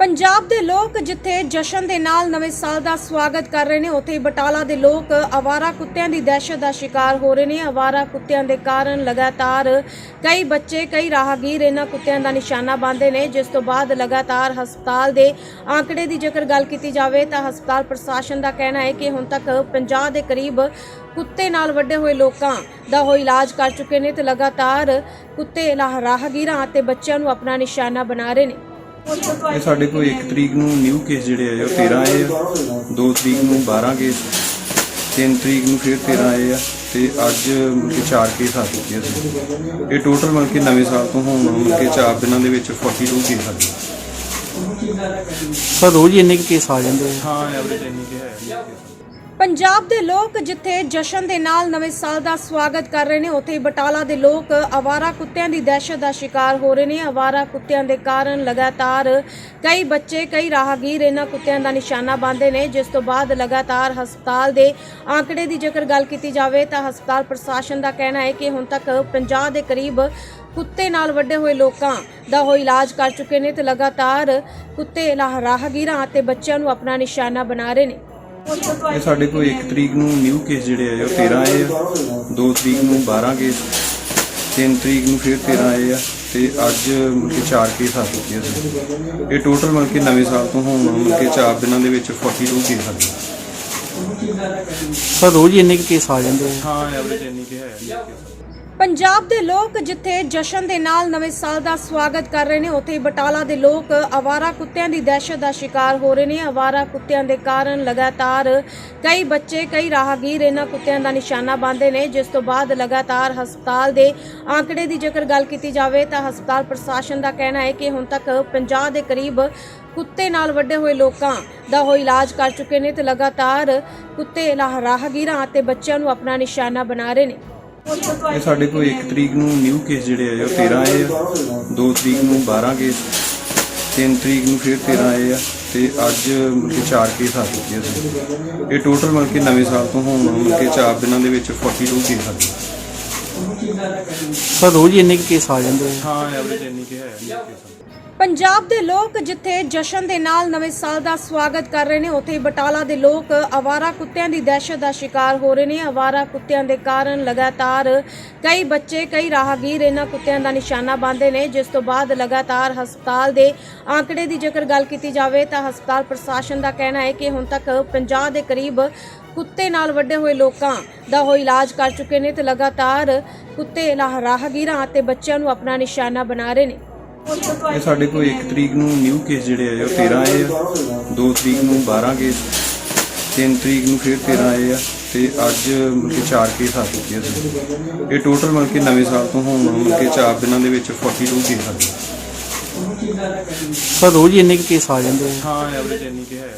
ਪੰਜਾਬ ਦੇ ਲੋਕ ਜਿੱਥੇ ਜਸ਼ਨ ਦੇ ਨਾਲ ਨਵੇਂ ਸਾਲ ਦਾ ਸਵਾਗਤ ਕਰ ਰਹੇ ਨੇ, ਉੱਥੇ ਹੀ ਬਟਾਲਾ ਦੇ ਲੋਕ ਆਵਾਰਾ ਕੁੱਤਿਆਂ ਦੀ ਦਹਿਸ਼ਤ ਦਾ ਸ਼ਿਕਾਰ ਹੋ ਰਹੇ ਨੇ। ਆਵਾਰਾ ਕੁੱਤਿਆਂ ਦੇ ਕਾਰਨ ਲਗਾਤਾਰ ਕਈ ਬੱਚੇ, ਕਈ ਰਾਹਗੀਰ ਇਹਨਾਂ ਕੁੱਤਿਆਂ ਦਾ ਨਿਸ਼ਾਨਾ ਬੰਦੇ ਨੇ, ਜਿਸ ਤੋਂ ਬਾਅਦ ਲਗਾਤਾਰ ਹਸਪਤਾਲ ਦੇ ਆંકੜੇ ਦੀ ਜੇਕਰ ਗੱਲ ਕੀਤੀ ਜਾਵੇ ਤਾਂ ਹਸਪਤਾਲ ਪ੍ਰਸ਼ਾਸਨ ਦਾ ਕਹਿਣਾ ਹੈ ਕਿ ਹੁਣ ਤੱਕ 50 ਦੇ ਕਰੀਬ ਕੁੱਤੇ ਨਾਲ ਵੱਡੇ ਹੋਏ ਲੋਕਾਂ ਦਾ ਉਹ ਇਲਾਜ ਕਰ ਚੁੱਕੇ ਨੇ ਤੇ ਲਗਾਤਾਰ ਕੁੱਤੇ ਲਾਹ- ਰਾਹਗੀਰਾਂ ਅਤੇ ਬੱਚਿਆਂ ਨੂੰ ਆਪਣਾ ਨਿਸ਼ਾਨਾ ਬਣਾ ਰਹੇ ਨੇ। ਇਹ ਸਾਡੇ ਕੋਲ 1 ਤਰੀਕ ਨੂੰ ਨਿਊ ਕੇਸ ਜਿਹੜੇ ਆਏ ਉਹ 13 ਆਏ ਆ। 2 ਤਰੀਕ ਨੂੰ 12 ਕੇਸ 3 ਤਰੀਕ ਨੂੰ ਫਿਰ 13 ਆਏ ਆ ਤੇ ਅੱਜ ਮਤਲਬ ਕਿ 4 ਕੇਸ ਆ ਚੁੱਕੇ ਆ ਇਹ ਟੋਟਲ ਮਤਲਬ ਕਿ ਨਵੇਂ ਸਾਲ ਤੋਂ ਹੁਣ ਮਤਲਬ ਕਿ 4 ਦਿਨਾਂ ਦੇ ਵਿੱਚ 42 ਕੇਸ ਆ ਗਏ ਸਰ ਰੋਜ਼ ਹੀ ਇੰਨੇ ਕੇਸ ਆ ਜਾਂਦੇ ਆ। ਹਾਂ ਐਵਰੇਜ ਇੰਨੀ ਕਿ ਹੈ ਪੰਜਾਬ ਦੇ ਲੋਕ ਜਿੱਥੇ ਜਸ਼ਨ ਦੇ ਨਾਲ ਨਵੇਂ ਸਾਲ ਦਾ ਸਵਾਗਤ ਕਰ ਰਹੇ ਨੇ, ਉੱਥੇ ਹੀ ਬਟਾਲਾ ਦੇ ਲੋਕ ਆਵਾਰਾ ਕੁੱਤਿਆਂ ਦੀ ਦਹਿਸ਼ਤ ਦਾ ਸ਼ਿਕਾਰ ਹੋ ਰਹੇ ਨੇ। ਆਵਾਰਾ ਕੁੱਤਿਆਂ ਦੇ ਕਾਰਨ ਲਗਾਤਾਰ ਕਈ ਬੱਚੇ, ਕਈ ਰਾਹਗੀਰ ਇਹਨਾਂ ਕੁੱਤਿਆਂ ਦਾ ਨਿਸ਼ਾਨਾ ਬੰਦੇ ਨੇ, ਜਿਸ ਤੋਂ ਬਾਅਦ ਲਗਾਤਾਰ ਹਸਪਤਾਲ ਦੇ ਆંકੜੇ ਦੀ ਜੇਕਰ ਗੱਲ ਕੀਤੀ ਜਾਵੇ ਤਾਂ ਹਸਪਤਾਲ ਪ੍ਰਸ਼ਾਸਨ ਦਾ ਕਹਿਣਾ ਹੈ ਕਿ ਹੁਣ ਤੱਕ 50 ਦੇ ਕਰੀਬ ਕੁੱਤੇ ਨਾਲ ਵੱਡੇ ਹੋਏ ਲੋਕਾਂ ਦਾ ਉਹ ਇਲਾਜ ਕਰ ਚੁੱਕੇ ਨੇ ਤੇ ਲਗਾਤਾਰ ਕੁੱਤੇ ਲਾਹ- ਰਾਹਗੀਰਾਂ ਅਤੇ ਬੱਚਿਆਂ ਨੂੰ ਆਪਣਾ ਨਿਸ਼ਾਨਾ ਬਣਾ ਰਹੇ ਨੇ। ਇਹ ਸਾਡੇ ਕੋਲ 1 ਤਰੀਕ ਨੂੰ ਨਿਊ ਕੇਸ ਜਿਹੜੇ ਆਏ ਉਹ 13 ਆਏ ਆ। 2 ਤਰੀਕ ਨੂੰ 12 ਕੇਸ 3 ਤਰੀਕ ਨੂੰ ਫਿਰ 13 ਆਏ ਆ ਤੇ ਅੱਜ ਮਤਲਬ ਕਿ 4 ਕੇਸ ਆ ਚੁੱਕੇ ਆ ਇਹ ਟੋਟਲ ਮਤਲਬ ਕਿ ਨਵੇਂ ਸਾਲ ਤੋਂ ਹੁਣ ਮਤਲਬ ਕਿ 4 ਦਿਨਾਂ ਦੇ ਵਿੱਚ 42 ਕੇਸ ਆ ਗਏ। ਸਰ ਰੋਜ਼ ਹੀ ਇੰਨੇ ਕੁ ਕੇਸ ਆ ਜਾਂਦੇ ਆ। ਹਾਂ ਐਵਰੇਜ ਇੰਨੀ ਕਿ ਹੈ ਪੰਜਾਬ ਦੇ ਲੋਕ ਜਿੱਥੇ ਜਸ਼ਨ ਦੇ ਨਾਲ ਨਵੇਂ ਸਾਲ ਦਾ ਸਵਾਗਤ ਕਰ ਰਹੇ ਨੇ, ਉੱਥੇ ਹੀ ਬਟਾਲਾ ਦੇ ਲੋਕ ਆਵਾਰਾ ਕੁੱਤਿਆਂ ਦੀ ਦਹਿਸ਼ਤ ਦਾ ਸ਼ਿਕਾਰ ਹੋ ਰਹੇ ਨੇ। ਆਵਾਰਾ ਕੁੱਤਿਆਂ ਦੇ ਕਾਰਨ ਲਗਾਤਾਰ ਕਈ ਬੱਚੇ, ਕਈ ਰਾਹਗੀਰ ਇਹਨਾਂ ਕੁੱਤਿਆਂ ਦਾ ਨਿਸ਼ਾਨਾ ਬੰਦੇ ਨੇ, ਜਿਸ ਤੋਂ ਬਾਅਦ ਲਗਾਤਾਰ ਹਸਪਤਾਲ ਦੇ ਆંકੜੇ ਦੀ ਜੇਕਰ ਗੱਲ ਕੀਤੀ ਜਾਵੇ ਤਾਂ ਹਸਪਤਾਲ ਪ੍ਰਸ਼ਾਸਨ ਦਾ ਕਹਿਣਾ ਹੈ ਕਿ ਹੁਣ ਤੱਕ 50 ਦੇ ਕਰੀਬ ਕੁੱਤੇ ਨਾਲ ਵੱਡੇ ਹੋਏ ਲੋਕਾਂ ਦਾ ਉਹ ਇਲਾਜ ਕਰ ਚੁੱਕੇ ਨੇ ਤੇ ਲਗਾਤਾਰ ਕੁੱਤੇ ਲਾਹ- ਰਾਹਗੀਰਾਂ ਅਤੇ ਬੱਚਿਆਂ ਨੂੰ ਆਪਣਾ ਨਿਸ਼ਾਨਾ ਬਣਾ ਰਹੇ ਨੇ। ਇਹ ਸਾਡੇ ਕੋਲ 1 ਤਰੀਕ ਨੂੰ ਨਿਊ ਕੇਸ ਜਿਹੜੇ ਆਏ ਉਹ 13 ਆਏ ਆ। 2 ਤਰੀਕ ਨੂੰ 12 ਕੇਸ 3 ਤਰੀਕ ਨੂੰ ਫਿਰ 13 ਆਏ ਆ ਤੇ ਅੱਜ ਮਤਲਬ 4 ਕੇਸ ਆ ਚੁੱਕੇ ਆ। ਇਹ ਟੋਟਲ ਮਤਲਬ ਕਿ ਨਵੇਂ ਸਾਲ ਤੋਂ ਹੋਣ ਮਤਲਬ ਕਿ 4 ਦਿਨਾਂ ਦੇ ਵਿੱਚ 42 ਕੇਸ ਆ ਗਏ ਸਰ ਰੋਜ਼ ਹੀ ਇੰਨੇ ਕੁ ਕੇਸ ਆ ਜਾਂਦੇ ਆ। ਹਾਂ ਐਵਰੇਜ ਇੰਨੀ ਕਿ ਹੈ ਪੰਜਾਬ ਦੇ ਲੋਕ ਜਿੱਥੇ ਜਸ਼ਨ ਦੇ ਨਾਲ ਨਵੇਂ ਸਾਲ ਦਾ ਸਵਾਗਤ ਕਰ ਰਹੇ ਨੇ ਉੱਥੇ ਹੀ ਬਟਾਲਾ ਦੇ ਲੋਕ ਆਵਾਰਾ ਕੁੱਤਿਆਂ ਦੀ ਦਹਿਸ਼ਤ ਦਾ ਸ਼ਿਕਾਰ ਹੋ ਰਹੇ ਨੇ। ਆਵਾਰਾ ਕੁੱਤਿਆਂ ਦੇ ਕਾਰਨ ਲਗਾਤਾਰ ਕਈ ਬੱਚੇ ਕਈ ਰਾਹਗੀਰ ਇਹਨਾਂ ਕੁੱਤਿਆਂ ਦਾ ਨਿਸ਼ਾਨਾ ਬੰਦੇ ਨੇ। ਜਿਸ ਤੋਂ ਬਾਅਦ ਲਗਾਤਾਰ ਹਸਪਤਾਲ ਦੇ ਆંકੜੇ ਦੀ ਜੇਕਰ ਗੱਲ ਕੀਤੀ ਜਾਵੇ ਤਾਂ ਹਸਪਤਾਲ ਪ੍ਰਸ਼ਾਸਨ ਦਾ ਕਹਿਣਾ ਹੈ ਕਿ ਹੁਣ ਤੱਕ 50 ਦੇ ਕਰੀਬ ਕੁੱਤੇ ਨਾਲ ਵੱਡੇ ਹੋਏ ਲੋਕਾਂ ਦਾ ਉਹ ਇਲਾਜ ਕਰ ਚੁੱਕੇ ਨੇ ਤੇ ਲਗਾਤਾਰ ਕੁੱਤੇ ਲਾਹ- ਰਾਹਗੀਰਾਂ ਅਤੇ ਬੱਚਿਆਂ ਨੂੰ ਆਪਣਾ ਨਿਸ਼ਾਨਾ ਬਣਾ ਰਹੇ ਨੇ। ਇਹ ਸਾਡੇ ਕੋਲ 1 ਤਰੀਕ ਨੂੰ ਨਿਊ ਕੇਸ ਜਿਹੜੇ ਆਏ ਉਹ 13 ਆਏ ਆ। 2 ਤਰੀਕ ਨੂੰ 12 ਕੇਸ 3 ਤਰੀਕ ਨੂੰ ਫਿਰ 13 ਆਏ ਆ ਤੇ ਅੱਜ ਮਤਲਬ ਕਿ 4 ਕੇਸ ਆ ਚੁੱਕੇ ਆ ਇਹ ਟੋਟਲ ਮਤਲਬ ਕਿ ਨਵੇਂ ਸਾਲ ਤੋਂ ਹੁਣ ਮਤਲਬ ਕਿ 4 ਦਿਨਾਂ ਦੇ ਵਿੱਚ 42 ਕੇਸ ਆ ਗਏ। ਸਰ ਰੋਜ਼ ਹੀ ਇੰਨੇ ਕੇਸ ਆ ਜਾਂਦੇ ਆ। ਹਾਂ ਐਵਰੇਜ ਇੰਨੀ ਕਿ ਹੈ